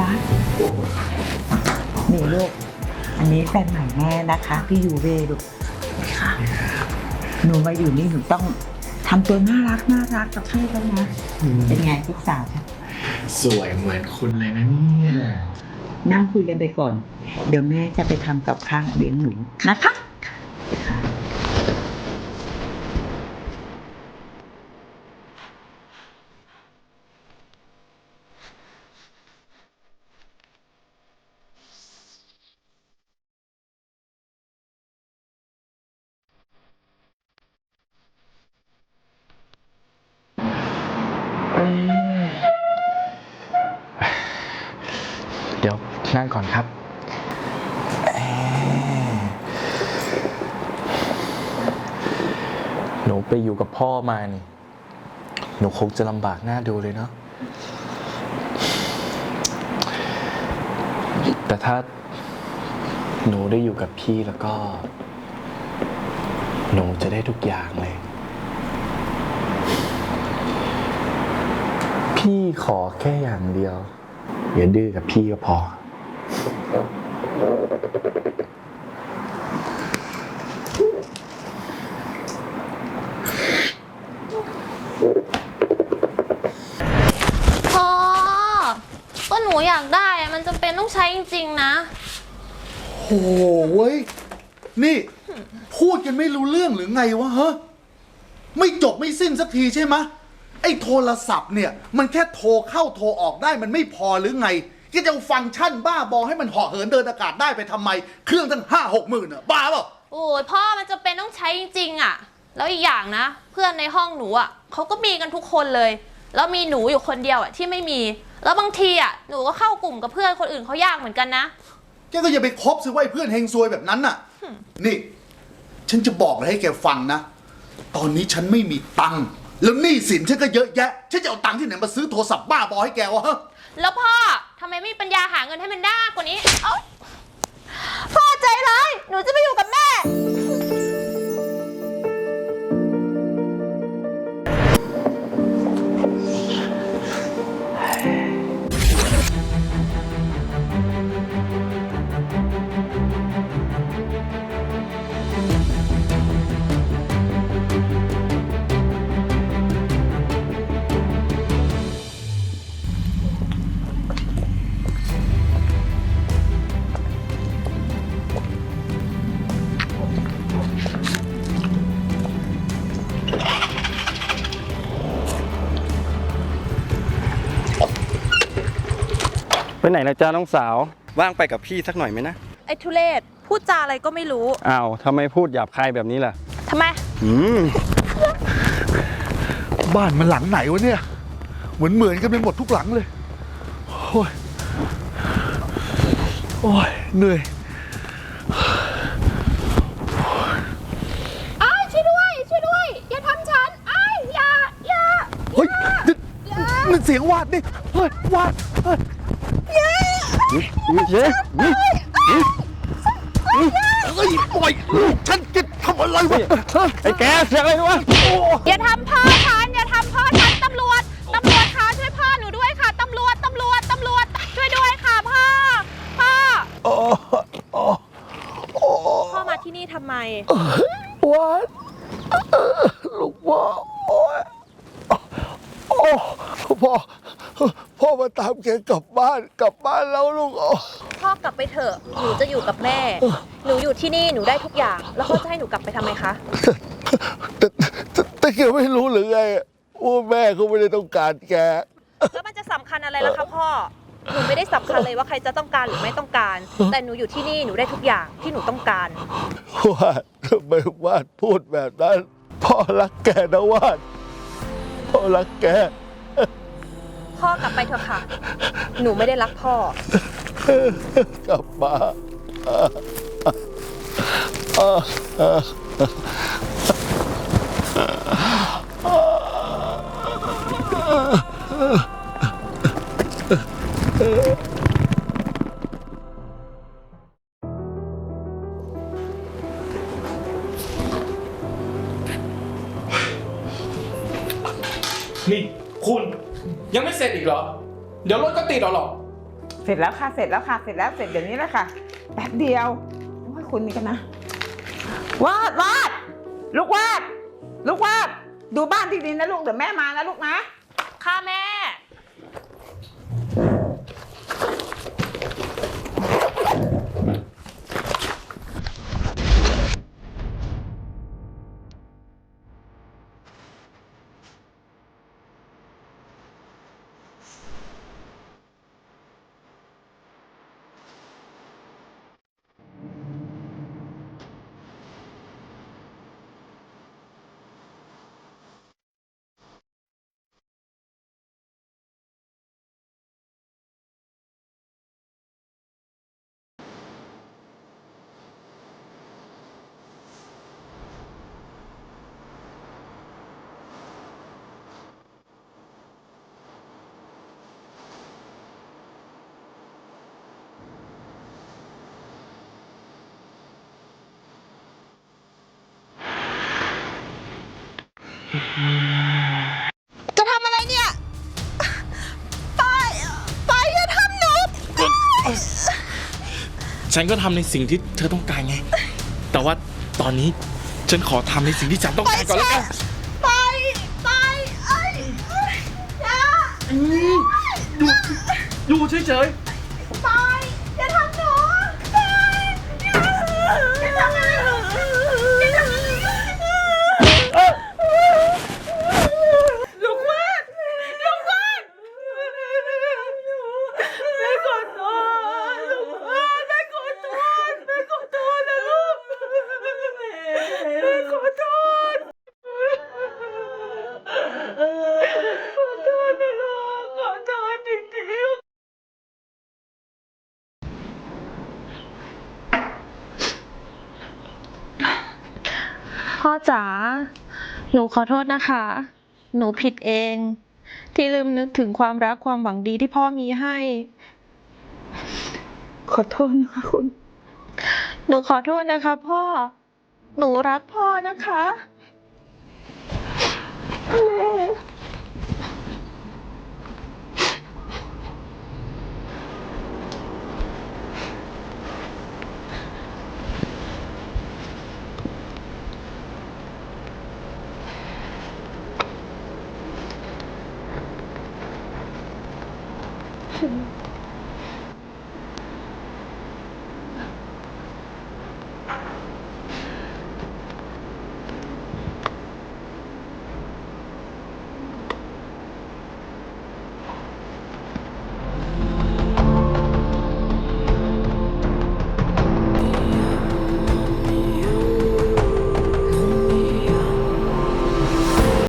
จ๊ะนี่ลูก อันนี้แฟนใหม่แม่นะคะพี่ยูเวลูกค่ะหนูมาอยู่นี่หนูต้องทำตัวน่ารักน่ารักกับพี่แล้วนะเป็นไงลูกสาวจ๊ะสวยเหมือนคุณเลยนะเนี่ยนั่งคุยกันไปก่อน เดี๋ยวแม่จะไปทำกับข้าวเลี้ยงหนูนะคะ เดี๋ยวนั่งก่อนครับ หนูไปอยู่กับพ่อมานี่ หนูคงจะลำบากหน้าดูเลยเนาะ แต่ถ้าหนูได้อยู่กับพี่แล้วก็ หนูจะได้ทุกอย่างเลย พี่ขอแค่อย่างเดียวอย่าดื้อกับพี่ก็พอพ่อก็หนูอยากได้อะมันจำเป็นต้องใช้จริงๆนะ โอ้เว้ย นี่ พูดกันไม่รู้เรื่องหรือไงวะเฮ้ไม่จบไม่สิ้นสักทีใช่ไหมะ ไอ้โทรศัพท์เนี่ย มันแค่โทรเข้าโทรออกได้มันไม่พอหรือไงก็จะเอาฟังก์ชันบ้าบอให้มันเหาะเหินเดินอากาศได้ไปทำไม เครื่องตั้งห้าหกหมื่นอะบ้าเปล่า โอ้ยพ่อมันจำเป็นต้องใช้จริงๆอะแล้วอีกอย่างนะ เพื่อนในห้องหนูอะเขาก็มีกันทุกคนเลย แล้วมีหนูอยู่คนเดียวอะที่ไม่มี แล้วบางทีอะหนูก็เข้ากลุ่มกับเพื่อนคนอื่นเขายากเหมือนกันนะ แกก็อย่าไปคบสิว่าไอ้เพื่อนเฮงซวยแบบนั้นน่ะ นี่ ฉันจะบอกอะไรให้แกฟังนะ ตอนนี้ฉันไม่มีตังค์ แล้วหนี้สินฉันก็เยอะแยะ ฉันจะเอาตังค์ที่ไหนมาซื้อโทรศัพท์บ้าบอให้แกวะฮะ แล้วพ่อทำไมไม่มีปัญญาหาเงินให้มันได้กว่านี้เอ้าพ่อใจร้าย หนูจะไปอยู่กับแม่ ไปไหนนะจ้าน้องสาว ว่างไปกับพี่สักหน่อยไหมนะ ไอ้ทุเลศพูดจาอะไรก็ไม่รู้อ้าวทำไมพูดหยาบคายแบบนี้ล่ะ ทำไม อืม บ้านมันหลังไหนวะเนี่ย เหมือนเหมือนกันไปหมดทุกหลังเลย โอ้ย โอ้ย เหนื่อย อ้ายช่วยด้วย ช่วยด้วย อย่าทำฉันอ้ายอย่าอย่าเฮ้ยนี่นี่เสียงวาดนี่ เฮ้ย วาด เฮ้ย เย้นี่เฮ้ยปล่อยลูกฉันจะทำอะไรวะฮะไอ้แกเสียงอะไรวะอย่าทำพ่อฉันอย่าทำพ่อฉันตำรวจตำรวจคะช่วยพ่อหนูด้วยค่ะตำรวจตำรวจตำรวจช่วยด้วยค่ะพ่อพ่อพ่อมาที่นี่ทำไม วาดลูกพ่อโอ้ยโอ้พ่อ พ่อมาตาม แกกลับบ้านกลับบ้านแล้วลูกอ๋อ พ่อกลับไปเถอะหนูจะอยู่กับแม่ หนูอยู่ที่นี่หนูได้ทุกอย่าง แล้วพ่อจะให้หนูกลับไปทำไมคะแต่แต่แต่แกไม่รู้หรือไงว่าแม่เขาไม่ได้ต้องการแก แล้วมันจะสำคัญอะไรล่ะคะพ่อหนูไม่ได้สำคัญเลยว่าใครจะต้องการหรือไม่ต้องการ แต่หนูอยู่ที่นี่หนูได้ทุกอย่างที่หนูต้องการวาดทำไมวาดพูดแบบนั้น พ่อรักแกนะวาดพ่อรักแก พ่อกลับไปเถอะค่ะ หนูไม่ได้รักพ่อ กลับมานี่คุณ ยังไม่เสร็จอีกเหรอ เดี๋ยวรถก็ติดเอาหรอกเสร็จแล้วค่ะ เสร็จแล้วค่ะ เสร็จแล้วเสร็จเดี๋ยวนี้แหละค่ะ แป๊บเดียวโอ้ยคุณนี่กันนะ วาดวาดลูกวาด ลูกวาด ดูบ้านที่ดินนะลูกเดี๋ยวแม่มานะลูกนะ ค่ะแม่ จะทำอะไรเนี่ยไปไปอย่าทำหนูฉันก็ทำในสิ่งที่เธอต้องการไง แต่ว่าตอนนี้ฉันขอทำในสิ่งที่ฉันต้องการก่อนแล้วกันไปไปเอ้ยเอ้ยอย่าอยู่เฉยไปอย่าทำหนูไปอย่าอย่าทำอะไรหนูอย่าทำอะไรลูกวาดลูกวาดแม่ขอโทษลูกวาดแม่ขอโทษแม่ขอโทษนะลูกแม่ขอโทษ ขอโทษนะลูกขอโทษจริงๆ พ่อ จ๋า หนูขอโทษนะคะ หนูผิดเอง ที่ลืมนึกถึงความรักความหวังดีที่พ่อมีให้ ขอโทษนะคะคุณ หนูขอโทษนะคะ พ่อ หนูรักพ่อนะคะ 真 的